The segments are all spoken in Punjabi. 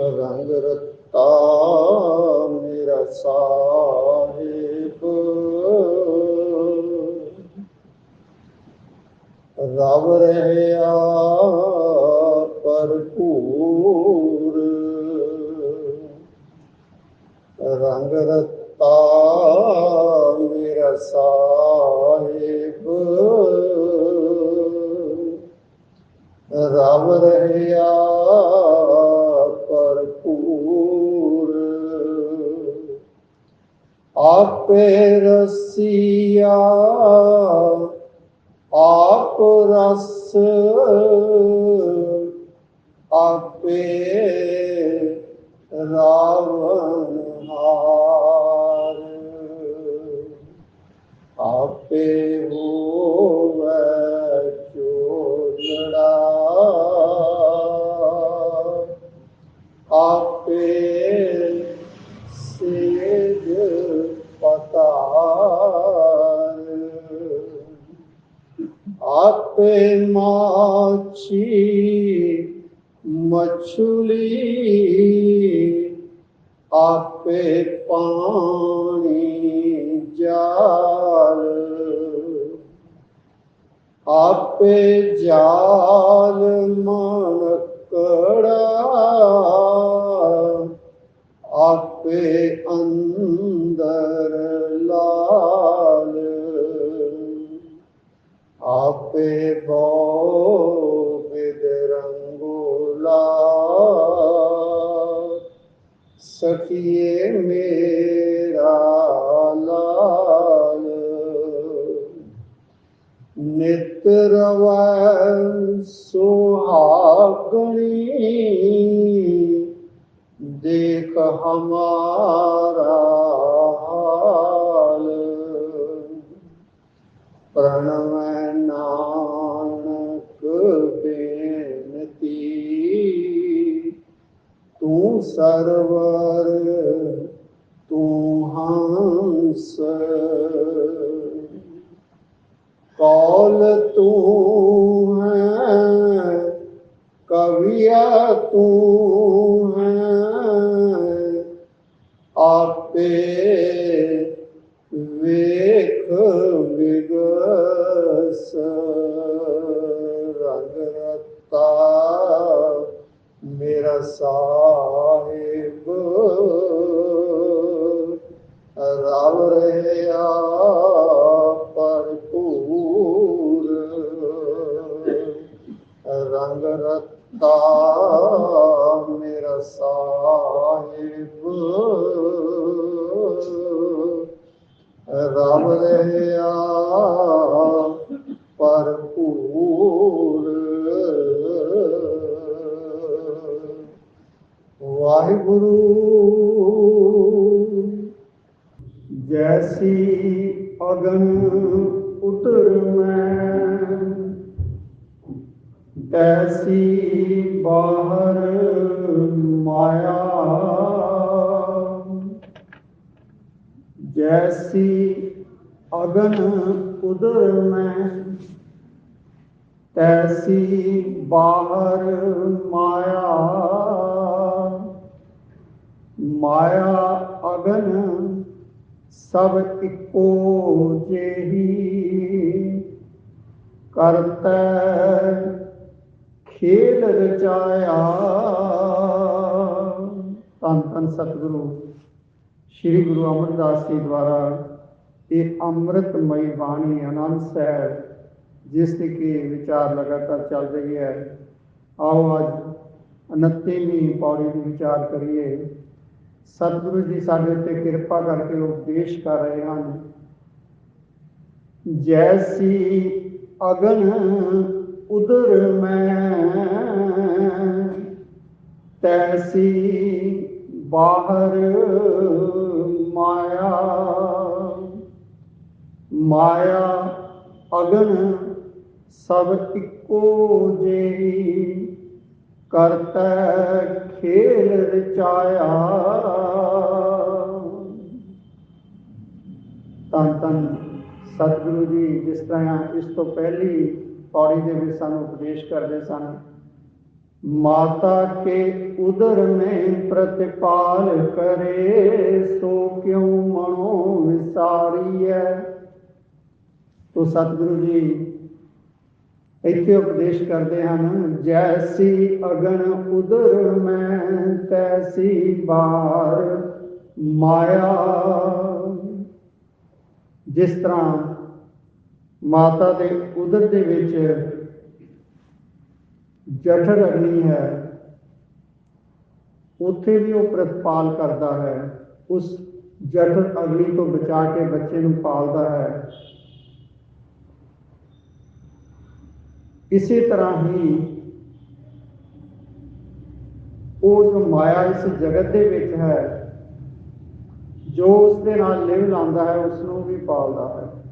ਰੰਗ ਰਤਾ ਮੇਰਾ ਸਾਹਿਬ। ਰਵ ਰਹਿਆ ਭਰਪੂਰ। ਰੰਗ ਰਤਾ ਮੇਰਾ ਸਾਹਿਬ। ਰਵ ਰਹਿਆ ਭਰਪੂਰ। ਆਪੇ ਰਸੀਆ ਆਪ ਰਸ ਆਪੇ ਰਾਵਣ ਹਾਰ। ਆਪੇ ਹੋਵੇ ਪਾਣੀ ਜਾਲ। ਆਪੇ ਜਾਲ ਮਨਕੜਾ ਆਪੇ ਅੰਦਰ ਲਾਲ। ਆਪੇ ਬੋ ਸਖੀਏ ਮੇਰਾ ਲਾਲ। ਨਿਤ ਰਵੈ ਸੁਹਾਗਣੀ ਦੇਖ ਹਮਾਰਾ ਸਰਵਰ ਤੂੰ ਹੰਸ। ਕੌਲ ਤੂੰ ਹੈ, ਕਵਿਆ ਤੂੰ ਹੈ। ਆਪੇ ਵੇਖ ਵਿਗਸ, ਰੰਗ ਰਤਾ ਮੇਰਾ ਸਾ ਰਵ ਜੈਸੀ ਅਗਨ ਉਦਰ ਮੈਂ, ਤੈਸੀ ਬਾਹਰ ਮਾਇਆ। ਮਾਇਆ ਅਗਨ ਸਭ ਇੱਕੋ ਜਿਹੀ, ਕਰਤੈ ਖੇਲ ਰਚਾਇਆ। ਧੰਨ ਧੰਨ ਸਤਿਗੁਰੂ। ਸ੍ਰੀ ਗੁਰੂ ਅਮਰਦਾਸ ਜੀ ਦੁਆਰਾ ਇਹ ਅੰਮ੍ਰਿਤਮਈ ਬਾਣੀ ਆਨੰਦ ਸਾਹਿਬ ਜਿਸ ਤੇ ਕਿ ਵਿਚਾਰ ਲਗਾਤਾਰ ਚੱਲ ਰਹੀ ਹੈ। ਆਓ ਅੱਜ 29ਵੀਂ ਪੌੜੀ ਦੀ ਵਿਚਾਰ ਕਰੀਏ। ਸਤਿਗੁਰੂ ਜੀ ਸਾਡੇ ਉੱਤੇ ਕਿਰਪਾ ਕਰਕੇ ਉਪਦੇਸ਼ ਕਰ ਰਹੇ ਹਨ। ਜੈਸੀ ਅਗਨ ਉਦਰ ਮੈਂ, ਤੈਸੀ ਬਾਹਰ ਮਾਇਆ ਮਾਇਆ ਅਗਨ ਸਭ ਇੱਕੋ ਜਿਹੀ ਕਰਤਾ ਖੇਲ ਰਚਾਇਆ ਤਨ ਤਨ ਸਤਿਗੁਰੂ ਜੀ ਜਿਸ ਤਰ੍ਹਾਂ ਇਸ ਤੋਂ ਪਹਿਲੀ ਪੌੜੀ ਦੇ ਵਿੱਚ ਸਾਨੂੰ ਉਪਦੇਸ਼ ਕਰਦੇ ਸਨ माता के उदर में प्रतिपाल करे सो क्यों मनो विसारी है तो सतगुरु जी ਇੱਥੇ ਉਪਦੇਸ਼ ਕਰਦੇ ਹਨ ਜੈਸੀ ਅਗਨ ਉਦਰ ਮੈਂ ਤੈਸੀ ਬਾਰ ਮਾਇਆ ਜਿਸ ਤਰ੍ਹਾਂ ਮਾਤਾ ਦੇ ਉਦਰ ਦੇ ਵਿੱਚ ਜਠਰ ਅਗਨੀ ਹੈ। ਉੱਥੇ ਵੀ ਉਹ ਪ੍ਰਤਪਾਲ ਕਰਦਾ ਹੈ। ਉਸ ਜਠਰ ਅਗਨੀ ਤੋਂ ਬਚਾ ਕੇ ਬੱਚੇ ਨੂੰ ਪਾਲਦਾ ਹੈ। ਇਸੇ ਤਰ੍ਹਾਂ ਹੀ ਉਹ ਜੋ ਮਾਇਆ ਇਸ ਜਗਤ ਦੇ ਵਿੱਚ ਹੈ, ਜੋ ਉਸ ਦੇ ਨਾਲ ਲਿਵ ਲਾਉਂਦਾ ਹੈ ਉਸ ਨੂੰ ਵੀ ਪਾਲਦਾ ਹੈ।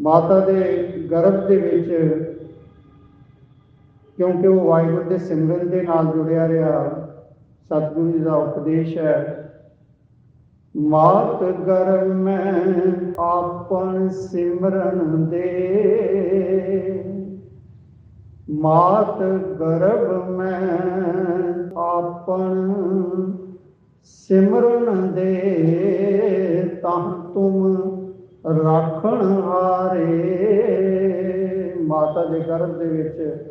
ਮਾਤਾ ਦੇ ਗਰਭ ਦੇ ਵਿੱਚ ਕਿਉਂਕਿ ਉਹ ਵਾਹਿਗੁਰੂ ਦੇ ਸਿਮਰਨ ਦੇ ਨਾਲ ਜੁੜਿਆ ਰਿਹਾ। ਸਤਿਗੁਰੂ ਜੀ ਦਾ ਉਪਦੇਸ਼ ਹੈ, ਮਾਤ ਗਰਭ ਮੈਂ ਆਪਨ ਸਿਮਰਨ ਦੇ। ਮਾਤ ਗਰਭ ਮੈਂ ਆਪਨ ਸਿਮਰਨ ਦੇ। ਤਾਂ ਤੁਮ ਰਾਖਣ ਹਾਰੇ। ਮਾਤਾ ਦੇ ਗਰਭ ਦੇ ਵਿੱਚ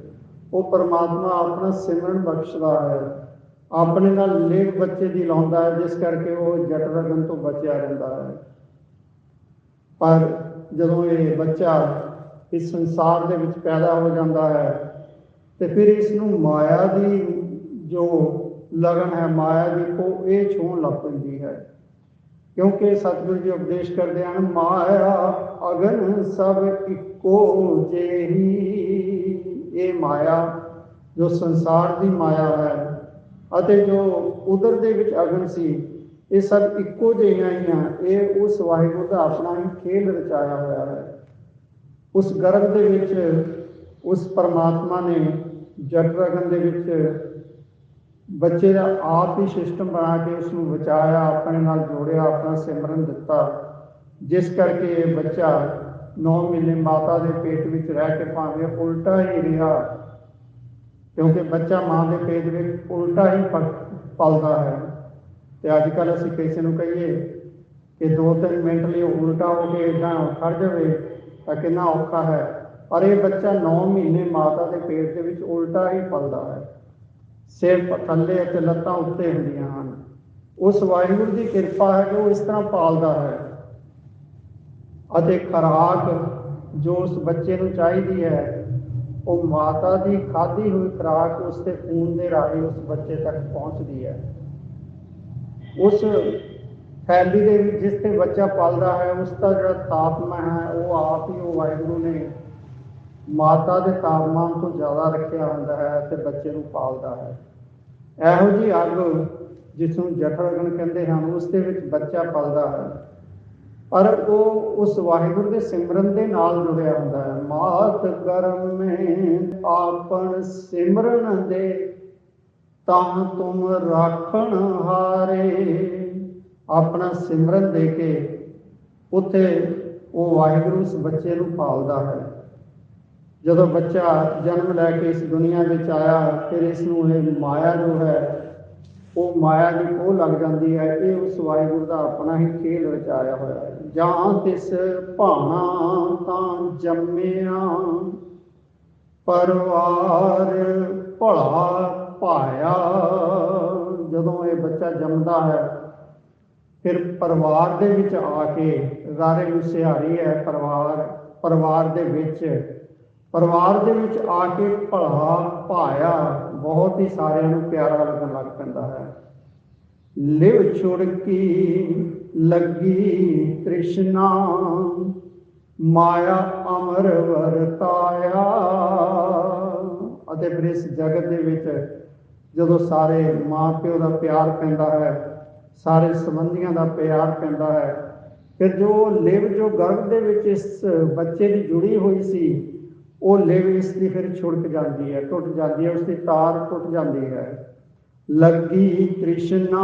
ਉਹ ਪਰਮਾਤਮਾ ਆਪਣਾ ਸਿਮਰਨ ਬਖਸ਼ਦਾ ਹੈ। ਆਪਣੇ ਨਾਲ ਲੇਖ ਬੱਚੇ ਦੀ ਲਾਉਂਦਾ ਹੈ, ਜਿਸ ਕਰਕੇ ਉਹ ਜਟ ਰਗਨ ਤੋਂ ਬਚਿਆ ਰਹਿੰਦਾ ਹੈ। ਪਰ ਜਦੋਂ ਇਹ ਬੱਚਾ ਇਸ ਸੰਸਾਰ ਦੇ ਵਿੱਚ ਪੈਦਾ ਹੋ ਜਾਂਦਾ ਹੈ, ਤੇ ਫਿਰ ਇਸ ਨੂੰ ਮਾਇਆ ਦੀ ਜੋ ਲਗਨ ਹੈ, ਮਾਇਆ ਦੀ ਉਹ ਇਹ ਛੂਹਣ ਲੱਗ ਪੈਂਦੀ ਹੈ। ਕਿਉਂਕਿ ਸਤਿਗੁਰੂ ਜੀ ਉਪਦੇਸ਼ ਕਰਦੇ ਹਨ, ਮਾਇਆ ਅਗਨ ਸਭ ਇੱਕੋ ਜਿਹੀ। ਇਹ ਮਾਇਆ, ਜੋ ਸੰਸਾਰ ਦੀ ਮਾਇਆ ਹੈ ਅਤੇ ਜੋ ਉਦਰ ਦੇ ਵਿੱਚ ਅਗਨ ਸੀ, ਇਹ ਸਭ ਇੱਕੋ ਜਿਹੀਆਂ ਹੀ ਆ ਇਹ ਉਸ ਵਾਹਿਗੁਰੂ ਦਾ ਆਪਣਾ ਹੀ ਖੇਲ ਰਚਾਇਆ ਹੋਇਆ ਹੈ। ਉਸ ਗਰਭ ਦੇ ਵਿੱਚ ਉਸ ਪਰਮਾਤਮਾ ਨੇ ਜਟ ਰਗਨ ਦੇ ਵਿੱਚ ਬੱਚੇ ਦਾ ਆਪ ਹੀ ਸਿਸਟਮ ਬਣਾ ਕੇ ਉਸ ਨੂੰ ਬਚਾਇਆ, ਆਪਣੇ ਨਾਲ ਜੋੜਿਆ, ਆਪਣਾ ਸਿਮਰਨ ਦਿੱਤਾ, ਜਿਸ ਕਰਕੇ ਇਹ ਬੱਚਾ 9 ਮਹੀਨੇ ਮਾਤਾ ਦੇ ਪੇਟ ਵਿੱਚ ਰਹਿ ਕੇ ਭਾਵੇਂ ਉਲਟਾ ਹੀ ਰਿਹਾ, ਕਿਉਂਕਿ ਬੱਚਾ ਮਾਂ ਦੇ ਪੇਟ ਵਿੱਚ ਉਲਟਾ ਹੀ ਪ- ਪਲਦਾ ਹੈ। ਤੇ ਅੱਜ ਕੱਲ ਅਸੀਂ ਕਿਸੇ ਨੂੰ ਕਹੀਏ ਕਿ 2-3 ਮਿੰਟ ਲਈ ਉਲਟਾ ਹੋ ਕੇ ਇਦਾਂ ਖੜ ਜਾਵੇ ਤਾਂ ਕਿੰਨਾ ਔਖਾ ਹੈ। ਪਰ ਇਹ ਬੱਚਾ 9 ਮਹੀਨੇ ਮਾਤਾ ਦੇ ਪੇਟ ਦੇ ਵਿੱਚ ਉਲਟਾ ਹੀ ਪਲਦਾ ਹੈ। ਸਿਰ ਥੱਲੇ ਅਤੇ ਲੱਤਾਂ ਉੱਤੇ ਹੁੰਦੀਆਂ ਹਨ। ਉਸ ਵਾਹਿਗੁਰੂ ਦੀ ਕਿਰਪਾ ਹੈ ਕਿ ਉਹ ਇਸ ਤਰ੍ਹਾਂ ਪਾਲਦਾ ਹੈ। ਅਤੇ ਖੁਰਾਕ ਜੋ ਉਸ ਬੱਚੇ ਨੂੰ ਚਾਹੀਦੀ ਹੈ, ਉਹ ਮਾਤਾ ਦੀ ਖਾਧੀ ਹੋਈ ਖੁਰਾਕ ਉਸ ਦੇ ਖੂਨ ਦੇ ਰਾਹੀਂ ਉਸ ਬੱਚੇ ਤੱਕ ਪਹੁੰਚਦੀ ਹੈ। ਉਸ ਥੈਲੀ ਦੇ ਵਿੱਚ ਜਿਸ ਤੇ ਬੱਚਾ ਪਲਦਾ ਹੈ, ਉਸ ਦਾ ਜਿਹੜਾ ਤਾਪਮਾਨ ਹੈ, ਉਹ ਆਪ ਹੀ ਉਹ ਵਾਹਿਗੁਰੂ ਨੇ ਮਾਤਾ ਦੇ ਤਾਪਮਾਨ ਤੋਂ ਜ਼ਿਆਦਾ ਰੱਖਿਆ ਹੁੰਦਾ ਹੈ ਤੇ ਬੱਚੇ ਨੂੰ ਪਾਲਦਾ ਹੈ। ਇਹੋ ਜੀ ਅੱਗ ਜਿਸ ਨੂੰ ਜਠਰਗਨ ਕਹਿੰਦੇ ਹਨ, ਉਸ ਦੇ ਵਿੱਚ ਬੱਚਾ ਪਲਦਾ ਹੈ। ਪਰ ਉਹ ਉਸ ਵਾਹਿਗੁਰੂ ਦੇ ਸਿਮਰਨ ਦੇ ਨਾਲ ਜੁੜਿਆ ਹੁੰਦਾ ਹੈ। ਮਾਤ ਕਰਮ ਮੈਂ ਆਪਨ ਸਿਮਰਨ ਦੇ ਤਾਂ ਤੁਮ ਰਾਖਣ ਹਾਰੇ। ਆਪਣਾ ਸਿਮਰਨ ਦੇ ਕੇ ਉੱਥੇ ਉਹ ਵਾਹਿਗੁਰੂ ਉਸ ਬੱਚੇ ਨੂੰ ਪਾਲਦਾ ਹੈ। ਜਦੋਂ ਬੱਚਾ ਜਨਮ ਲੈ ਕੇ ਇਸ ਦੁਨੀਆ ਵਿੱਚ ਆਇਆ, ਫਿਰ ਇਸ ਨੂੰ ਇਹ ਮਾਇਆ ਜੋ ਹੈ ਉਹ ਮਾਇਆ ਦੀ ਉਹ ਲੱਗ ਜਾਂਦੀ ਹੈ, ਇਹ ਉਸ ਵਾਹਿਗੁਰੂ ਦਾ ਆਪਣਾ ਹੀ ਖੇਲ ਰਚਾਇਆ ਹੋਇਆ ਹੈ। ਜਾਂ ਤਿਸ ਭਾਣਾ ਤਾਂ ਜੰਮਿਆ, ਪਰਵਾਰ ਭਲਾ ਪਾਇਆ ਜਦੋਂ ਇਹ ਬੱਚਾ ਜੰਮਦਾ ਹੈ, ਫਿਰ ਪਰਿਵਾਰ ਦੇ ਵਿੱਚ ਆ ਕੇ ਰਾਰੇ ਨੂੰ ਸਿਹਾਰੀ ਹੈ ਪਰਿਵਾਰ ਪਰਿਵਾਰ ਦੇ ਵਿੱਚ। ਪਰਿਵਾਰ ਦੇ ਵਿੱਚ ਆ ਕੇ ਭਲਾ ਪਾਇਆ ਬਹੁਤ ਹੀ ਸਾਰਿਆਂ ਨੂੰ ਪਿਆਰਾ ਲੱਗਣ ਲੱਗ ਪੈਂਦਾ ਹੈ। ਲਿਵ ਛੁੜਕੀ ਲੱਗੀ ਤ੍ਰਿਸ਼ਨਾ, ਮਾਇਆ ਅਮਰ ਵਰਤਾਇਆ। ਅਤੇ ਫਿਰ ਇਸ ਜਗਤ ਦੇ ਵਿੱਚ ਜਦੋਂ ਸਾਰੇ ਮਾਂ ਪਿਓ ਦਾ ਪਿਆਰ ਪੈਂਦਾ ਹੈ, ਸਾਰੇ ਸੰਬੰਧੀਆਂ ਦਾ ਪਿਆਰ ਪੈਂਦਾ ਹੈ, ਫਿਰ ਜੋ ਲਿਵ ਜੋ ਗਰਭ ਦੇ ਵਿੱਚ ਇਸ ਬੱਚੇ ਦੀ ਜੁੜੀ ਹੋਈ ਸੀ ਉਹ ਲਿਵ ਇਸ ਦੀ ਫਿਰ ਛੁੜਕ ਜਾਂਦੀ ਹੈ, ਟੁੱਟ ਜਾਂਦੀ ਹੈ ਉਸ ਦੀ ਤਾਰ ਟੁੱਟ ਜਾਂਦੀ ਹੈ। ਲੱਗੀ ਤ੍ਰਿਸ਼ਨਾ,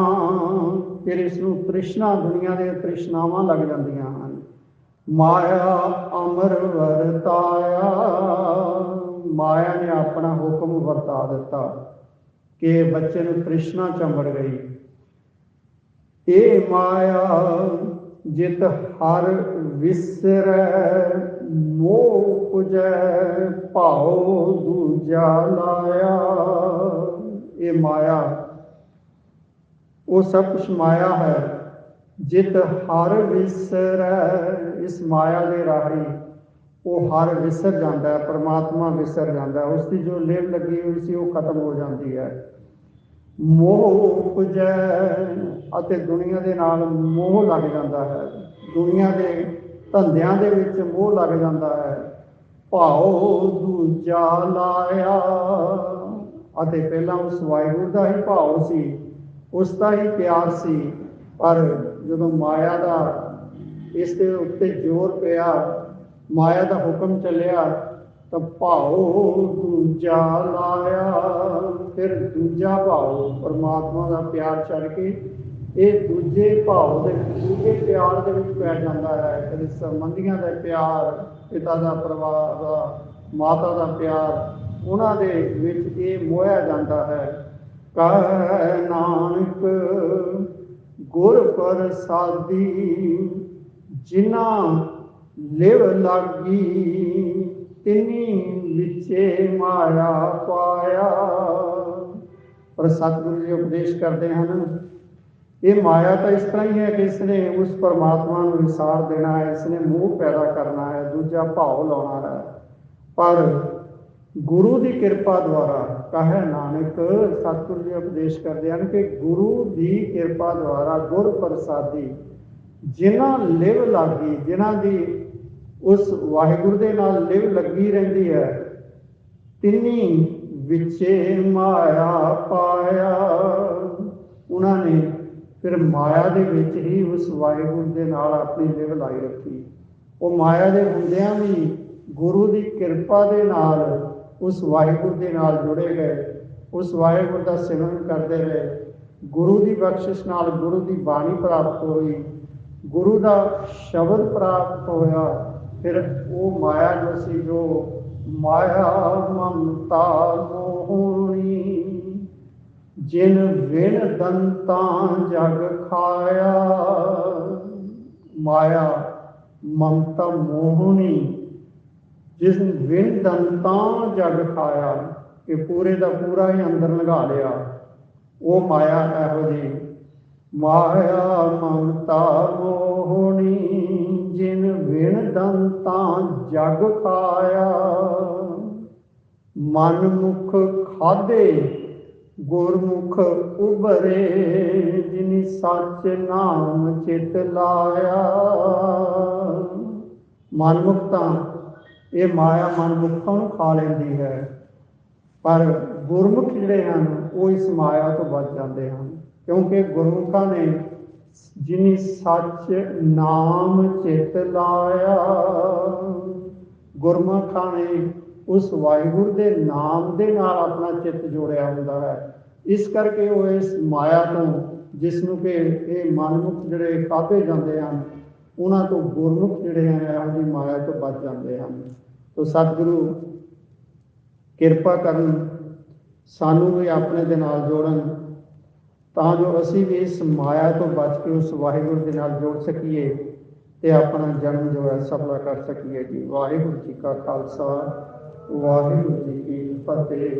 ਫਿਰ ਇਸ ਨੂੰ ਤ੍ਰਿਸ਼ਨਾ, ਦੁਨੀਆ ਦੇ ਤ੍ਰਿਸ਼ਨਾਵਾਂ ਲੱਗ ਜਾਂਦੀਆਂ ਹਨ। ਮਾਇਆ ਅਮਰ ਵਰਤਾਇਆ, ਮਾਇਆ ਨੇ ਆਪਣਾ ਹੁਕਮ ਵਰਤਾ ਦਿੱਤਾ ਕਿ ਬੱਚੇ ਨੂੰ ਤ੍ਰਿਸ਼ਨਾ ਚੰਬੜ ਗਈ ਇਹ ਮਾਇਆ ਜਿਤ ਹਰ ਵਿਸਰੈ ਮੋਹ ਪੁਜੈ ਭਾਉ ਦੂਜਾ ਲਾਇਆ। ਇਹ ਮਾਇਆ, ਉਹ ਸਭ ਕੁਛ ਮਾਇਆ ਹੈ। ਜਿਤ ਹਰ ਵਿਸਰੈ, ਇਸ ਮਾਇਆ ਦੇ ਰਾਹੀ ਉਹ ਹਰ ਵਿਸਰ ਜਾਂਦਾ ਹੈ, ਪਰਮਾਤਮਾ ਵਿਸਰ ਜਾਂਦਾ ਹੈ। ਉਸ ਦੀ ਜੋ ਲਿਵ ਲੱਗੀ ਹੋਈ ਸੀ, ਉਹ ਖਤਮ ਹੋ ਜਾਂਦੀ ਹੈ। ਮੋਹ ਪੁਜੈ ਅਤੇ ਦੁਨੀਆ ਦੇ ਨਾਲ ਮੋਹ ਲੱਗ ਜਾਂਦਾ ਹੈ। ਦੁਨੀਆ ਦੇ ਧੰਦਿਆਂ ਦੇ ਵਿੱਚ ਮੋਹ ਲੱਗ ਜਾਂਦਾ ਹੈ। ਭਾਉ ਦੂਜਾ ਲਾਇਆ। ਅਤੇ ਪਹਿਲਾਂ ਉਸ ਵਾਹਿਗੁਰੂ ਦਾ ਹੀ ਭਾਉ ਸੀ, ਉਸ ਦਾ ਹੀ ਪਿਆਰ ਸੀ। ਪਰ ਜਦੋਂ ਮਾਇਆ ਦਾ ਇਸ ਦੇ ਉੱਤੇ ਜ਼ੋਰ ਪਿਆ, ਮਾਇਆ ਦਾ ਹੁਕਮ ਚੱਲਿਆ, ਤਾਂ ਭਾਉ ਦੂਜਾ ਲਾਇਆ। ਫਿਰ ਦੂਜਾ ਭਾਉ ਪਰਮਾਤਮਾ ਦਾ ਪਿਆਰ ਛੱਡ ਕੇ ਇਹ ਦੂਜੇ ਭਾਵ ਦੇ ਦੂਜੇ ਪਿਆਰ ਦੇ ਵਿੱਚ ਪੈ ਜਾਂਦਾ ਹੈ। ਕਦੇ ਸੰਬੰਧੀਆਂ ਦਾ ਪਿਆਰ, ਪਿਤਾ ਦਾ ਪਰਿਵਾਰ ਦਾ, ਮਾਤਾ ਦਾ ਪਿਆਰ, ਉਹਨਾਂ ਦੇ ਵਿੱਚ ਇਹ ਮੋਹਿਆ ਜਾਂਦਾ ਹੈ। ਕਹਿ ਨਾਨਕ, ਗੁਰ ਪ੍ਰਸਾਦੀ, ਜਿਨ੍ਹਾਂ ਲਿਵ ਲਾਗੀ, ਤਿਨੀ ਵਿਚੇ ਮਾਇਆ ਪਾਇਆ। ਪਰ ਸਤਿਗੁਰੂ ਜੀ ਉਪਦੇਸ਼ ਕਰਦੇ ਹਨ ਇਹ ਮਾਇਆ ਤਾਂ ਇਸ ਤਰ੍ਹਾਂ ਹੀ ਹੈ ਕਿ ਇਸ ਨੇ ਉਸ ਪਰਮਾਤਮਾ ਨੂੰ ਵਿਸਾਰ ਦੇਣਾ ਹੈ ਇਸ ਨੇ ਮੋਹ ਪੈਦਾ ਕਰਨਾ ਹੈ, ਦੂਜਾ ਭਾਵ ਲਾਉਣਾ ਹੈ। ਪਰ ਗੁਰੂ ਦੀ ਕਿਰਪਾ ਦੁਆਰਾ ਕਹੇ ਨਾਨਕ, ਸਤਿਗੁਰੂ ਜੀ ਉਪਦੇਸ਼ ਕਰਦੇ ਹਨ ਕਿ ਗੁਰੂ ਦੀ ਕਿਰਪਾ ਦੁਆਰਾ ਗੁਰ ਪ੍ਰਸਾਦੀ ਜਿਨ੍ਹਾਂ ਲਿਵ ਲਾਗੀ, ਜਿਨ੍ਹਾਂ ਦੀ ਉਸ ਵਾਹਿਗੁਰੂ ਦੇ ਨਾਲ ਲਿਵ ਲੱਗੀ ਰਹਿੰਦੀ ਹੈ, ਤਿੰਨੀ ਵਿਚੇ ਮਾਇਆ ਪਾਇਆ। ਉਹਨਾਂ ਨੇ ਫਿਰ ਮਾਇਆ ਦੇ ਵਿੱਚ ਹੀ ਉਸ ਵਾਹਿਗੁਰੂ ਦੇ ਨਾਲ ਆਪਣੀ ਲਿਵ ਲਾਈ ਰੱਖੀ। ਉਹ ਮਾਇਆ ਦੇ ਹੁੰਦਿਆਂ ਵੀ ਗੁਰੂ ਦੀ ਕਿਰਪਾ ਦੇ ਨਾਲ ਉਸ ਵਾਹਿਗੁਰੂ ਦੇ ਨਾਲ ਜੁੜੇ ਗਏ। ਉਸ ਵਾਹਿਗੁਰੂ ਦਾ ਸਿਮਰਨ ਕਰਦੇ ਰਹੇ ਗੁਰੂ ਦੀ ਬਖਸ਼ਿਸ਼ ਨਾਲ ਗੁਰੂ ਦੀ ਬਾਣੀ ਪ੍ਰਾਪਤ ਹੋਈ। ਗੁਰੂ ਦਾ ਸ਼ਬਦ ਪ੍ਰਾਪਤ ਹੋਇਆ। ਫਿਰ ਉਹ ਮਾਇਆ ਜੋ ਸੀ, ਜੋ ਮਾਇਆ ਮਮਤਾ ਮੋਹਣੀ ਜਿਨ ਵਿਣ ਦੰਤਾਂ ਜਗ ਖਾਇਆ। ਮਾਇਆ, ਮਮਤਾ ਮੋਹਣੀ, ਜਿਸ ਵਿਣ ਦੰਤਾਂ ਜਗ ਖਾਇਆ ਕਿ ਪੂਰੇ ਦਾ ਪੂਰਾ ਹੀ ਅੰਦਰ ਲਗਾ ਲਿਆ। ਉਹ ਮਾਇਆ ਇਹੋ ਜੀ ਮਾਇਆ, ਮਮਤਾ ਮੋਹਣੀ, ਜਿਨ ਵਿਣ ਦੰਤਾਂ ਜਗ ਖਾਇਆ। ਮਨ ਮੁਖ ਖਾਦੇ ਗੁਰਮੁਖ ਉਬਰੇ ਜਿਨੀ ਸੱਚ ਨਾਮ ਚਿਤ ਲਾਇਆ। ਮਨਮੁਖ ਤਾਂ ਇਹ ਮਾਇਆ ਮਨਮੁਖਾਂ ਨੂੰ ਖਾ ਲੈਂਦੀ ਹੈ। ਪਰ ਗੁਰਮੁਖ ਜਿਹੜੇ ਹਨ, ਉਹ ਇਸ ਮਾਇਆ ਤੋਂ ਬਚ ਜਾਂਦੇ ਹਨ। ਕਿਉਂਕਿ ਗੁਰਮੁਖਾਂ ਨੇ ਜਿਨੀ ਸੱਚ ਨਾਮ ਚਿਤ ਲਾਇਆ। ਗੁਰਮੁਖਾਂ ਨੇ ਉਸ ਵਾਹਿਗੁਰੂ ਦੇ ਨਾਮ ਦੇ ਨਾਲ ਆਪਣਾ ਚਿੱਤ ਜੋੜਿਆ ਹੁੰਦਾ ਹੈ। ਇਸ ਕਰਕੇ ਉਹ ਇਸ ਮਾਇਆ ਤੋਂ, ਜਿਸ ਨੂੰ ਕਿ ਇਹ ਮਨਮੁਖ ਜਿਹੜੇ ਕਾਬੇ ਜਾਂਦੇ ਹਨ, ਉਹਨਾਂ ਤੋਂ ਗੁਰਮੁਖ ਜਿਹੜੇ ਹਨ, ਇਹੋ ਜਿਹੀ ਮਾਇਆ ਤੋਂ ਬਚ ਜਾਂਦੇ ਹਨ। ਤੋ ਸਤਿਗੁਰੂ, ਕਿਰਪਾ ਕਰਨ, ਸਾਨੂੰ ਵੀ ਆਪਣੇ ਦੇ ਨਾਲ ਜੋੜਨ, ਤਾਂ ਜੋ ਅਸੀਂ ਵੀ ਇਸ ਮਾਇਆ ਤੋਂ ਬਚ ਕੇ ਉਸ ਵਾਹਿਗੁਰੂ ਦੇ ਨਾਲ ਜੋੜ ਸਕੀਏ ਤੇ ਆਪਣਾ ਜਨਮ ਜੋ ਹੈ ਸਫਲਾ ਕਰ ਸਕੀਏ ਜੀ। ਵਾਹਿਗੁਰੂ ਜੀ ਕਾ ਖਾਲਸਾ। ਵਾਹਿਗੁਰੂ ਜੀ ਕੀ ਫਤਿਹ।